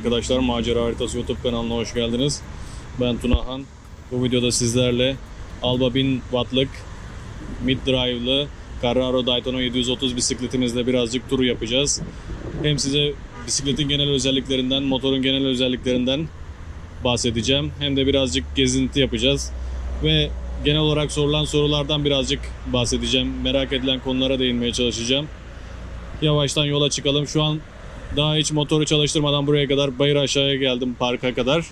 Arkadaşlar, Macera Haritası YouTube kanalına hoş geldiniz. Ben Tunahan. Bu videoda sizlerle Alba 1000 wattlık mid drive'lı Carraro Daytona 730 bisikletimizle birazcık turu yapacağız. Hem size bisikletin genel özelliklerinden, motorun genel özelliklerinden bahsedeceğim. Hem de birazcık gezinti yapacağız. Ve genel olarak sorulan sorulardan birazcık bahsedeceğim. Merak edilen konulara değinmeye çalışacağım. Yavaştan yola çıkalım. Şu an daha hiç motoru çalıştırmadan buraya kadar bayır aşağıya geldim parka kadar.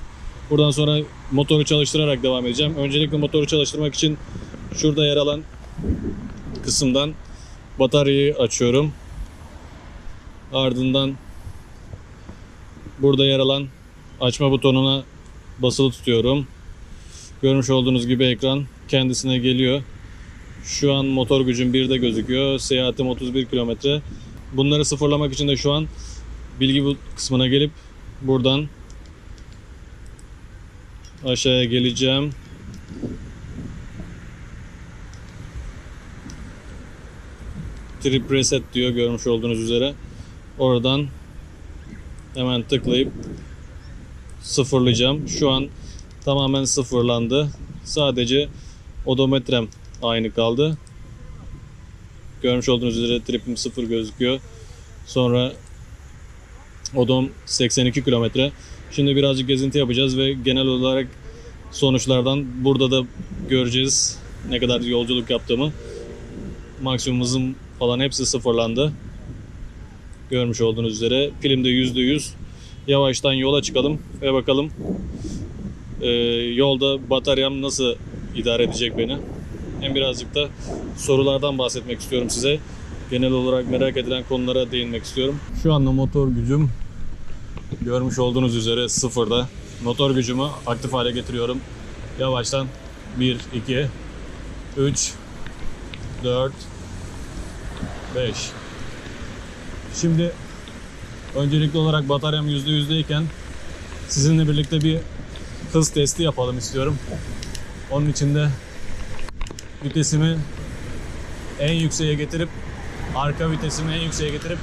Buradan sonra motoru çalıştırarak devam edeceğim. Öncelikle motoru çalıştırmak için şurada yer alan kısımdan bataryayı açıyorum. Ardından burada yer alan açma butonuna basılı tutuyorum. Görmüş olduğunuz gibi ekran kendisine geliyor. Şu an motor gücüm 1'de gözüküyor. Seyahatim 31 kilometre. Bunları sıfırlamak için de şu an bilgi bu kısmına gelip buradan aşağıya geleceğim. Trip reset diyor görmüş olduğunuz üzere. Oradan hemen tıklayıp sıfırlayacağım. Şu an tamamen sıfırlandı. Sadece odometrem aynı kaldı. Görmüş olduğunuz üzere tripim sıfır gözüküyor. Sonra odom 82 kilometre. Şimdi birazcık gezinti yapacağız ve genel olarak sonuçlardan burada da göreceğiz ne kadar yolculuk yaptığımı. Maksimum hızım falan hepsi sıfırlandı. Görmüş olduğunuz üzere pilimde %100. Yavaştan yola çıkalım ve bakalım e, yolda bataryam nasıl idare edecek beni. Hem birazcık da sorulardan bahsetmek istiyorum size. Genel olarak merak edilen konulara değinmek istiyorum. Şu anda motor gücüm görmüş olduğunuz üzere sıfırda. Motor gücümü aktif hale getiriyorum. Yavaştan 1, 2, 3, 4, 5. Şimdi öncelikli olarak bataryam %100'deyken sizinle birlikte bir hız testi yapalım istiyorum. Onun için de vitesimi en yükseğe getirip arka vitesimi en yükseğe getirip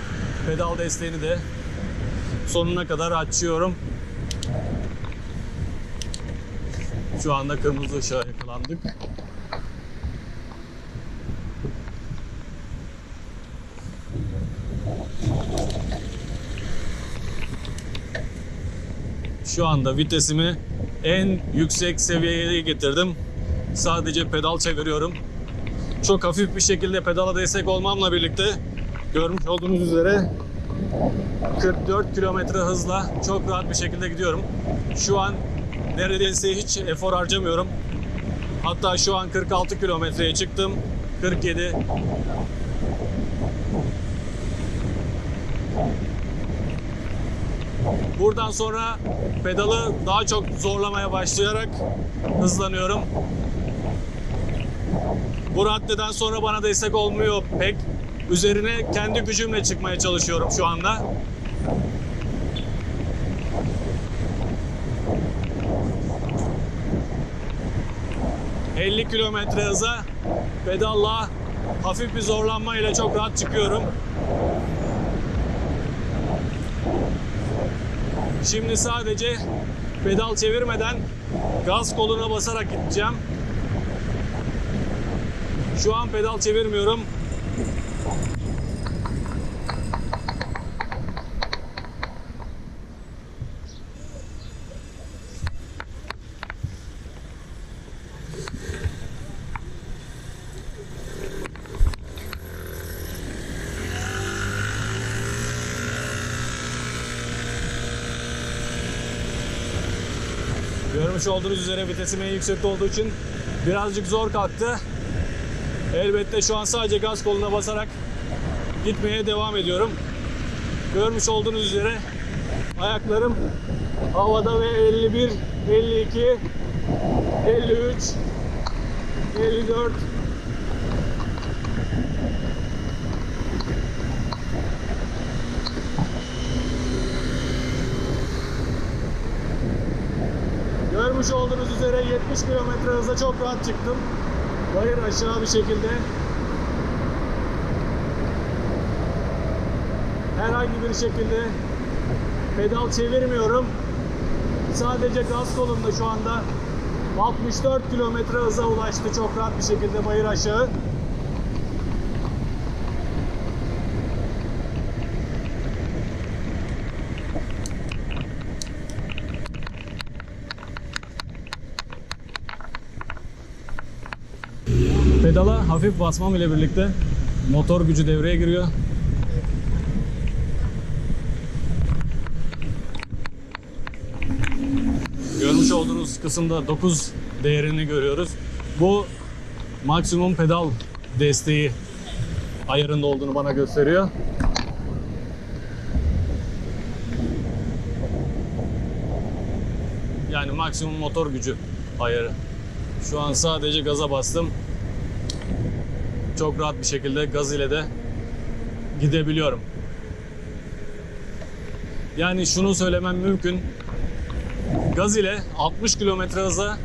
pedal desteğini de sonuna kadar açıyorum. Şu anda kırmızı ışığa yakalandık. Şu anda vitesimi en yüksek seviyeye getirdim. Sadece pedal çeviriyorum. Çok hafif bir şekilde pedala destek olmamla birlikte görmüş olduğunuz üzere 44 kilometre hızla çok rahat bir şekilde gidiyorum. Şu an neredeyse hiç efor harcamıyorum. Hatta şu an 46 kilometreye çıktım. 47 Buradan sonra pedalı daha çok zorlamaya başlayarak hızlanıyorum. Bu raddeden sonra bana destek olmuyor pek. Üzerine kendi gücümle çıkmaya çalışıyorum şu anda. ...50 kilometre hıza pedalla hafif bir zorlanma ile çok rahat çıkıyorum. Şimdi sadece pedal çevirmeden gaz koluna basarak gideceğim. Şu an pedal çevirmiyorum. Görmüş olduğunuz üzere vitesim en yüksekte olduğu için birazcık zor kalktı. Elbette şu an sadece gaz koluna basarak gitmeye devam ediyorum. Görmüş olduğunuz üzere ayaklarım havada ve 51, 52, 53, 54, Görmüş olduğunuz üzere 70 km hızla çok rahat çıktım. Bayır aşağı bir şekilde. Herhangi bir şekilde Pedal çevirmiyorum. Sadece gaz kolumda şu anda 64 kilometre hıza ulaştı çok rahat bir şekilde bayır aşağı. Pedala hafif basmam ile birlikte motor gücü devreye giriyor. Görmüş olduğunuz kısımda 9 değerini görüyoruz. Bu maksimum pedal desteği ayarında olduğunu bana gösteriyor. Yani maksimum motor gücü ayarı. Şu an sadece gaza bastım. Çok rahat bir şekilde gaz ile de gidebiliyorum. Yani şunu söylemem mümkün. Gaz ile 60 kilometre hıza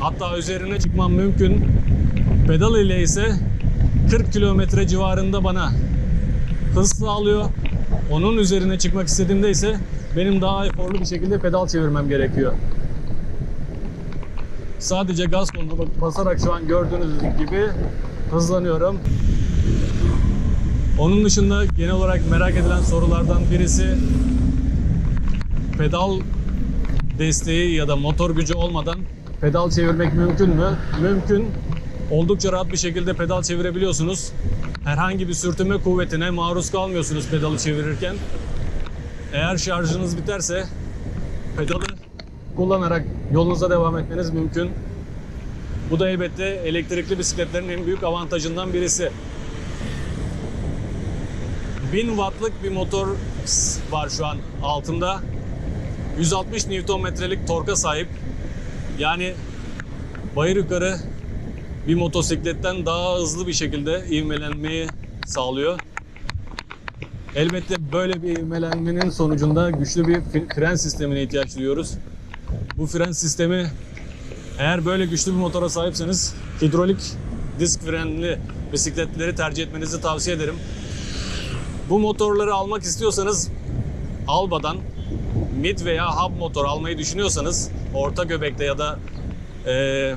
hatta üzerine çıkmam mümkün. Pedal ile ise 40 kilometre civarında bana hız sağlıyor. Onun üzerine çıkmak istediğimde ise benim daha eforlu bir şekilde pedal çevirmem gerekiyor. Sadece gaz koluna basarak şu an gördüğünüz gibi hızlanıyorum. Onun dışında genel olarak merak edilen sorulardan birisi pedal desteği ya da motor gücü olmadan pedal çevirmek mümkün mü? Mümkün. Oldukça rahat bir şekilde pedal çevirebiliyorsunuz. Herhangi bir sürtünme kuvvetine maruz kalmıyorsunuz pedalı çevirirken. Eğer şarjınız biterse pedalı kullanarak yolunuza devam etmeniz mümkün. Bu da elbette elektrikli bisikletlerin en büyük avantajından birisi. 1000 wattlık bir motor var şu an altında. 160 Nm'lik torka sahip. Yani bayır yukarı bir motosikletten daha hızlı bir şekilde ivmelenmeyi sağlıyor. Elbette böyle bir ivmelenmenin sonucunda güçlü bir fren sistemine ihtiyaç duyuyoruz. Bu fren sistemi eğer böyle güçlü bir motora sahipseniz hidrolik disk frenli bisikletleri tercih etmenizi tavsiye ederim. Bu motorları almak istiyorsanız Alba'dan mid veya hub motor almayı düşünüyorsanız orta göbekte ya da e,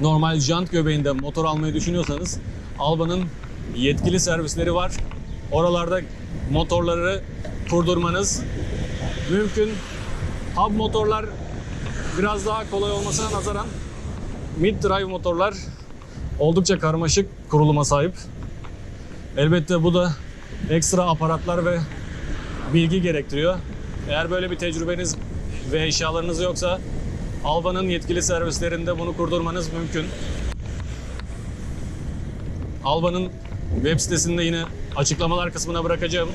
normal jant göbeğinde motor almayı düşünüyorsanız Alba'nın yetkili servisleri var. Oralarda motorları kurdurmanız mümkün. Hub motorlar biraz daha kolay olmasına nazaran mid drive motorlar oldukça karmaşık kuruluma sahip. Elbette bu da ekstra aparatlar ve bilgi gerektiriyor. Eğer böyle bir tecrübeniz ve eşyalarınız yoksa Alba'nın yetkili servislerinde bunu kurdurmanız mümkün. Alba'nın web sitesinde yine açıklamalar kısmına bırakacağım.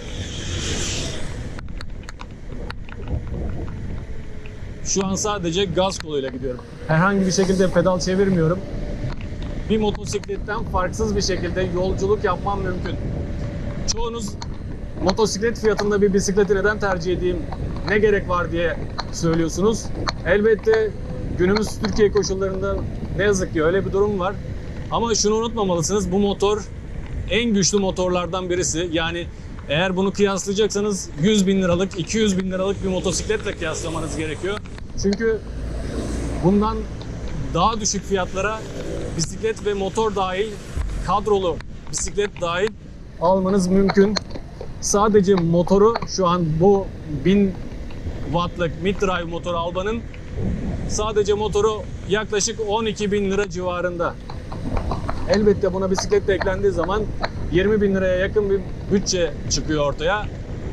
Şu an sadece gaz koluyla gidiyorum. Herhangi bir şekilde pedal çevirmiyorum. Bir motosikletten farksız bir şekilde yolculuk yapmam mümkün. Çoğunuz motosiklet fiyatında bir bisikleti neden tercih edeyim, ne gerek var diye söylüyorsunuz. Elbette günümüz Türkiye koşullarında ne yazık ki öyle bir durum var. Ama şunu unutmamalısınız, bu motor en güçlü motorlardan birisi. Yani eğer bunu kıyaslayacaksanız 100 bin liralık, 200 bin liralık bir motosikletle kıyaslamanız gerekiyor. Çünkü bundan daha düşük fiyatlara bisiklet ve motor dahil, kadrolu bisiklet dahil almanız mümkün. Sadece motoru şu an bu 1000 wattlık mid drive motor Alba'nın sadece motoru yaklaşık 12 bin lira civarında. Elbette buna bisiklet de eklendiği zaman 20 bin liraya yakın bir bütçe çıkıyor ortaya.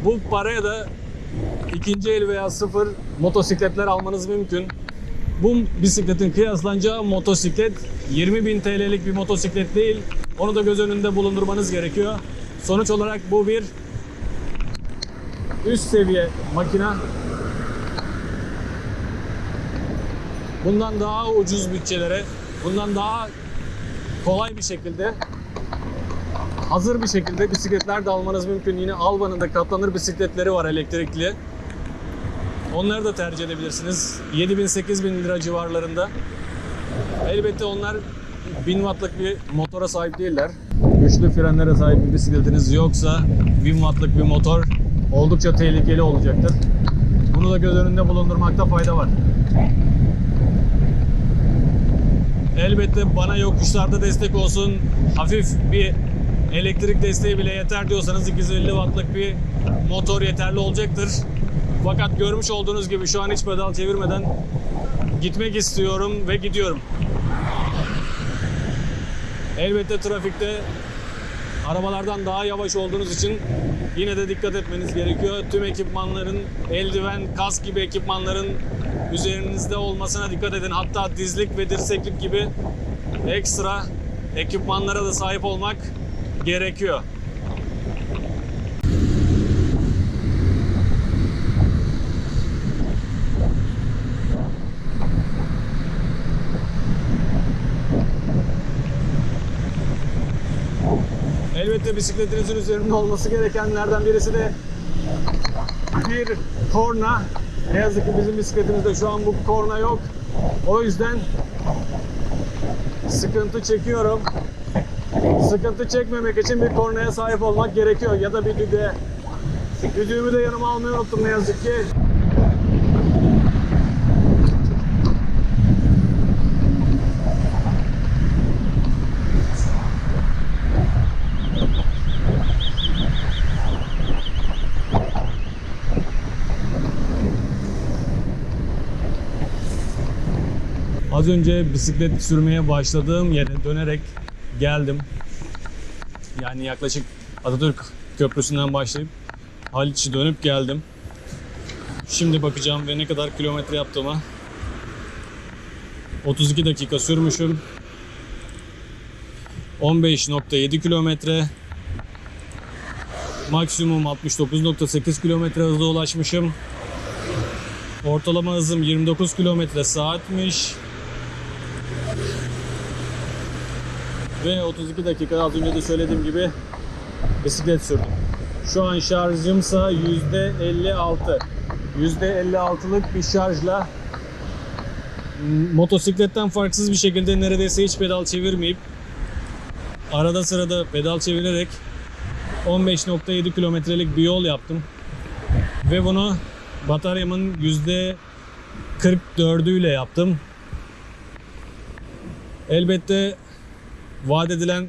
Bu paraya da ikinci el veya sıfır motosikletler almanız mümkün. Bu bisikletin kıyaslanacağı motosiklet 20 bin TL'lik bir motosiklet değil. Onu da göz önünde bulundurmanız gerekiyor. Sonuç olarak bu bir üst seviye makina. Bundan daha ucuz bütçelere, bundan daha kolay bir şekilde hazır bir şekilde bisikletler de almanız mümkün. Yine Alba'nın da katlanır bisikletleri var elektrikli. Onları da tercih edebilirsiniz. 7000-8000 lira civarlarında. Elbette onlar 1000 wattlık bir motora sahip değiller. Güçlü frenlere sahip bir bisikletiniz yoksa 1000 wattlık bir motor oldukça tehlikeli olacaktır. Bunu da göz önünde bulundurmakta fayda var. Elbette bana yokuşlarda destek olsun. Hafif bir elektrik desteği bile yeter diyorsanız 250 wattlık bir motor yeterli olacaktır. Fakat görmüş olduğunuz gibi şu an hiç pedal çevirmeden gitmek istiyorum ve gidiyorum. Elbette trafikte arabalardan daha yavaş olduğunuz için yine de dikkat etmeniz gerekiyor. Tüm ekipmanların, eldiven, kask gibi ekipmanların üzerinizde olmasına dikkat edin. Hatta dizlik ve dirseklik gibi ekstra ekipmanlara da sahip olmak gerekiyor. Elbette bisikletinizin üzerinde olması gerekenlerden birisi de bir korna. Ne yazık ki bizim bisikletimizde şu an bu korna yok. O yüzden sıkıntı çekiyorum. Sıkıntı çekmemek için bir kornaya sahip olmak gerekiyor ya da bir düdüğe. Düdüğümü de yanıma almayı unuttum ne yazık ki. Az önce bisiklet sürmeye başladığım yere dönerek geldim. Yani yaklaşık Atatürk Köprüsü'nden başlayıp Haliç'i dönüp geldim. Şimdi bakacağım ve ne kadar kilometre yaptığıma. 32 dakika sürmüşüm. 15.7 kilometre. Maksimum 69.8 kilometre hızla ulaşmışım. Ortalama hızım 29 kilometre saatmiş. Ve 32 dakika az önce de söylediğim gibi bisiklet sürdüm. Şu an şarjımsa %56. %56'lık bir şarjla motosikletten farksız bir şekilde neredeyse hiç pedal çevirmeyip arada sırada pedal çevirerek 15.7 kilometrelik bir yol yaptım. Ve bunu bataryamın %44'üyle yaptım. Elbette vaat edilen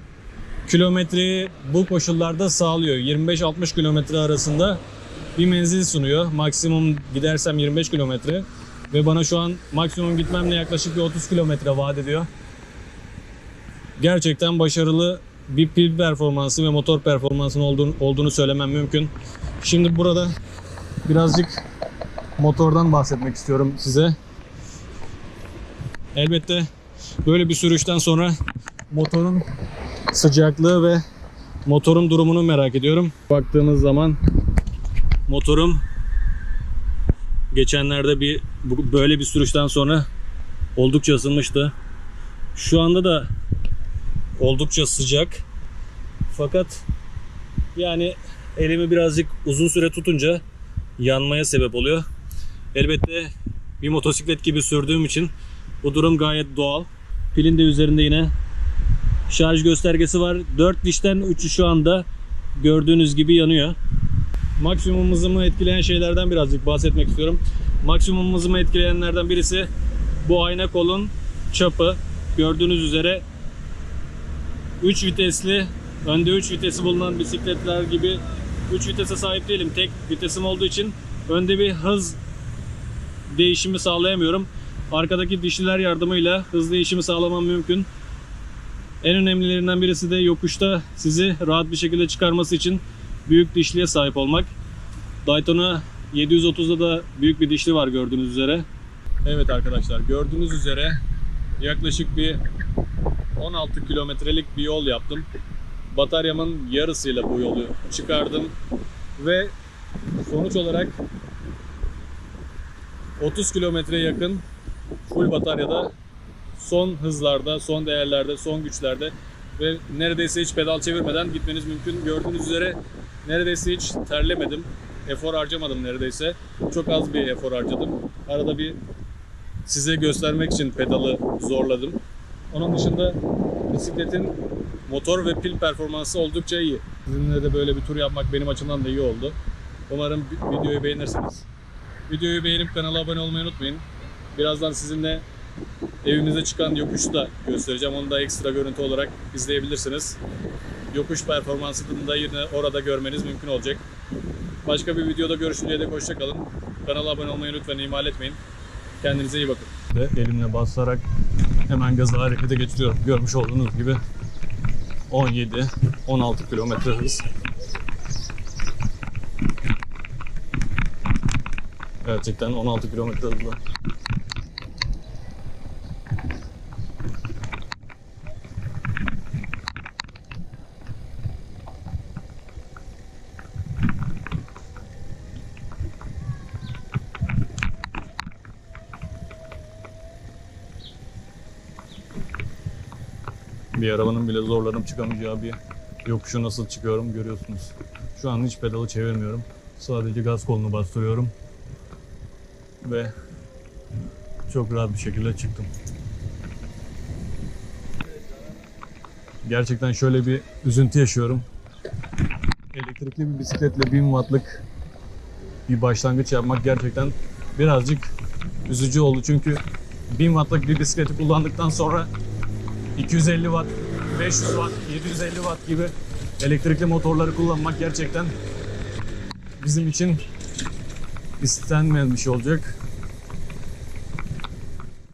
kilometreyi bu koşullarda sağlıyor. 25-60 kilometre arasında bir menzil sunuyor. Maksimum gidersem 25 kilometre ve bana şu an maksimum gitmemle yaklaşık bir 30 kilometre vaat ediyor. Gerçekten başarılı bir pil performansı ve motor performansının olduğunu, olduğunu söylemem mümkün. Şimdi burada birazcık motordan bahsetmek istiyorum size. Elbette böyle bir sürüşten sonra motorun sıcaklığı ve motorun durumunu merak ediyorum. Baktığımız zaman motorum geçenlerde bir böyle bir sürüşten sonra oldukça ısınmıştı. Şu anda da oldukça sıcak. Fakat yani elimi birazcık uzun süre tutunca yanmaya sebep oluyor. Elbette bir motosiklet gibi sürdüğüm için bu durum gayet doğal. Pilin de üzerinde yine şarj göstergesi var. 4 dişten 3'ü şu anda gördüğünüz gibi yanıyor. Maksimum hızımı etkileyen şeylerden birazcık bahsetmek istiyorum. Maksimum hızımı etkileyenlerden birisi bu ayna kolun çapı. Gördüğünüz üzere 3 vitesli, önde 3 vitesi bulunan bisikletler gibi 3 vitese sahip değilim. Tek vitesim olduğu için önde bir hız değişimi sağlayamıyorum. Arkadaki dişliler yardımıyla hız değişimi sağlamam mümkün. En önemlilerinden birisi de yokuşta sizi rahat bir şekilde çıkarması için büyük dişliye sahip olmak. Daytona 730'da da büyük bir dişli var gördüğünüz üzere. Evet arkadaşlar gördüğünüz üzere yaklaşık bir 16 kilometrelik bir yol yaptım. Bataryamın yarısıyla bu yolu çıkardım ve sonuç olarak 30 kilometre yakın full bataryada son hızlarda, son değerlerde, son güçlerde ve neredeyse hiç pedal çevirmeden gitmeniz mümkün. Gördüğünüz üzere neredeyse hiç terlemedim. Efor harcamadım neredeyse. Çok az bir efor harcadım. Arada bir size göstermek için pedalı zorladım. Onun dışında bisikletin motor ve pil performansı oldukça iyi. Sizinle de böyle bir tur yapmak benim açımdan da iyi oldu. Umarım vi- videoyu beğenirsiniz. Videoyu beğenip kanala abone olmayı unutmayın. Birazdan sizinle evimize çıkan yokuşu da göstereceğim. Onu da ekstra görüntü olarak izleyebilirsiniz. Yokuş performansını da yine orada görmeniz mümkün olacak. Başka bir videoda görüşünceye dek hoşçakalın. Kanala abone olmayı lütfen ihmal etmeyin. Kendinize iyi bakın. Ve elimle basarak hemen gazı harekete geçiriyorum. Görmüş olduğunuz gibi 17-16 kilometre hız. Gerçekten 16 kilometre hızla. Bir arabanın bile zorlanıp çıkamayacağı bir yokuşu nasıl çıkıyorum görüyorsunuz. Şu an hiç pedalı çevirmiyorum. Sadece gaz kolunu bastırıyorum. Ve çok rahat bir şekilde çıktım. Gerçekten şöyle bir üzüntü yaşıyorum. Elektrikli bir bisikletle 1000 wattlık bir başlangıç yapmak gerçekten birazcık üzücü oldu. Çünkü 1000 wattlık bir bisikleti kullandıktan sonra 250 watt, 500 watt, 750 watt gibi elektrikli motorları kullanmak gerçekten bizim için istenmeyen bir şey olacak.